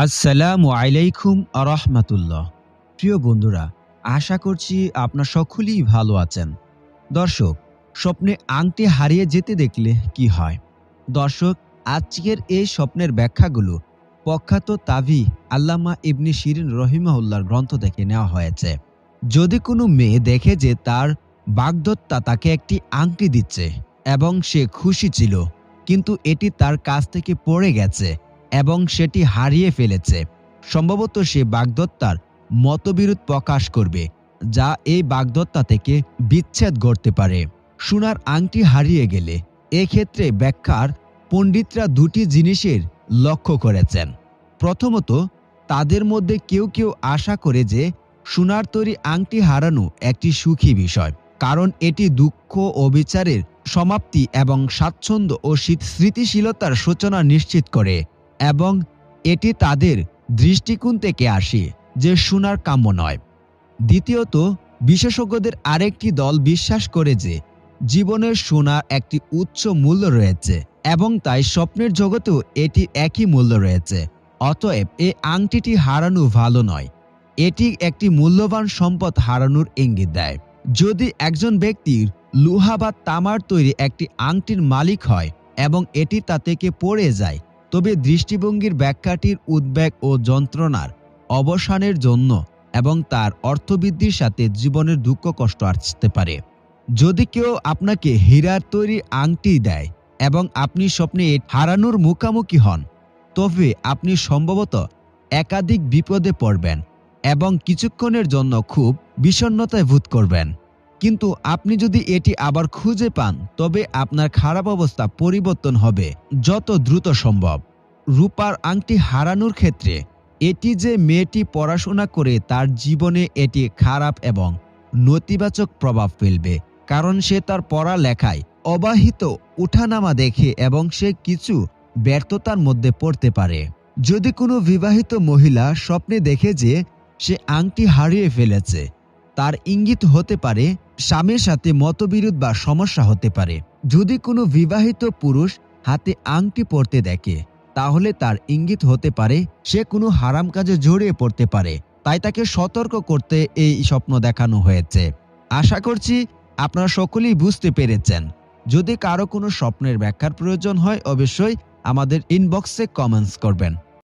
আসসালামু আলাইকুম আরহামাতুল্লাহ। প্রিয় বন্ধুরা, আশা করছি আপনার সকলেই ভালো আছেন। দর্শক, স্বপ্নে আংটি হারিয়ে যেতে দেখলে কি হয়? দর্শক, আজকের এই স্বপ্নের ব্যাখ্যাগুলো প্রখ্যাত তাভি আল্লামা ইবনি শিরিন রহিমাউল্লাহর গ্রন্থ থেকে নেওয়া হয়েছে। যদি কোনো মেয়ে দেখে যে তার বাগদত্তা তাকে একটি আংটি দিচ্ছে এবং সে খুশি ছিল, কিন্তু এটি তার কাছ থেকে পড়ে গেছে এবং সেটি হারিয়ে ফেলেছে। সম্ভবত সে বাগদত্তার মতবিরোধ প্রকাশ করবে, যা এই বাগদত্তা থেকে বিচ্ছেদ করতে পারে। সোনার আংটি হারিয়ে গেলে এক্ষেত্রে ব্যাখ্যার পণ্ডিতরা দুটি জিনিসের লক্ষ্য করেছেন। প্রথমত, তাদের মধ্যে কেউ কেউ আশা করে যে সোনার তৈরি আংটি হারানো একটি সুখী বিষয়, কারণ এটি দুঃখ ও বিচারের সমাপ্তি এবং স্বাচ্ছন্দ্য ও স্মৃতিশীলতার সূচনা নিশ্চিত করে। এবং এটি তাদের দৃষ্টিকোণ থেকে আসে যে সোনার কাম্য নয়। দ্বিতীয়ত, বিশেষজ্ঞদের আরেকটি দল বিশ্বাস করে যে জীবনের সোনার একটি উচ্চ মূল্য রয়েছে এবং তাই স্বপ্নের জগতেও এটির একই মূল্য রয়েছে। অতএব এই আংটিটি হারানো ভালো নয়। এটি একটি মূল্যবান সম্পদ হারানোর ইঙ্গিত দেয়। যদি একজন ব্যক্তির লোহা বা তামার তৈরি একটি আংটির মালিক হয় এবং এটি তা থেকে পড়ে যায় তবে দৃষ্টিভঙ্গির ব্যাখ্যাটির উদ্বেগ ও যন্ত্রণার অবসানের জন্য এবং তার অর্থবৃদ্ধির সাথে জীবনের দুঃখ কষ্ট আসতে পারে। যদি কেউ আপনাকে হীরার তৈরি আংটি দেয় এবং আপনি স্বপ্নে হারানোর মুখামুখি হন, তবে আপনি সম্ভবত একাধিক বিপদে পড়বেন এবং কিছুক্ষণের জন্য খুব বিষণ্ণতায় বোধ করবেন। কিন্তু আপনি যদি এটি আবার খুঁজে পান, তবে আপনার খারাপ অবস্থা পরিবর্তন হবে, যত দ্রুত সম্ভব। রূপার আংটি হারানোর ক্ষেত্রে, এটি যে মেয়েটি পড়াশোনা করে তার জীবনে এটি খারাপ এবং নেতিবাচক প্রভাব ফেলবে, কারণ সে তার পড়া লেখায় অবাহিত, উঠানামা দেখে এবং সে কিছু ব্যর্থতার মধ্যে পড়তে পারে। যদি কোনো বিবাহিত মহিলা স্বপ্নে দেখে যে সে আংটি হারিয়ে ফেলেছে, তার ইঙ্গিত হতে পারে স্বামীর সাথে মতবিরোধ বা সমস্যা হতে পারে। যদি কোনো বিবাহিত পুরুষ হাতে আংটি পরতে দেখে, তাহলে তার ইঙ্গিত হতে পারে, সে কোনো হারাম কাজে জড়িয়ে পড়তে পারে। তাই তাকে সতর্ক করতে এই স্বপ্ন দেখানো হয়েছে। আশা করছি আপনারা সকলেই বুঝতে পেরেছেন। যদি কারও কোনো স্বপ্নের ব্যাখ্যার প্রয়োজন হয়, অবশ্যই আমাদের ইনবক্সে কমেন্টস করবেন।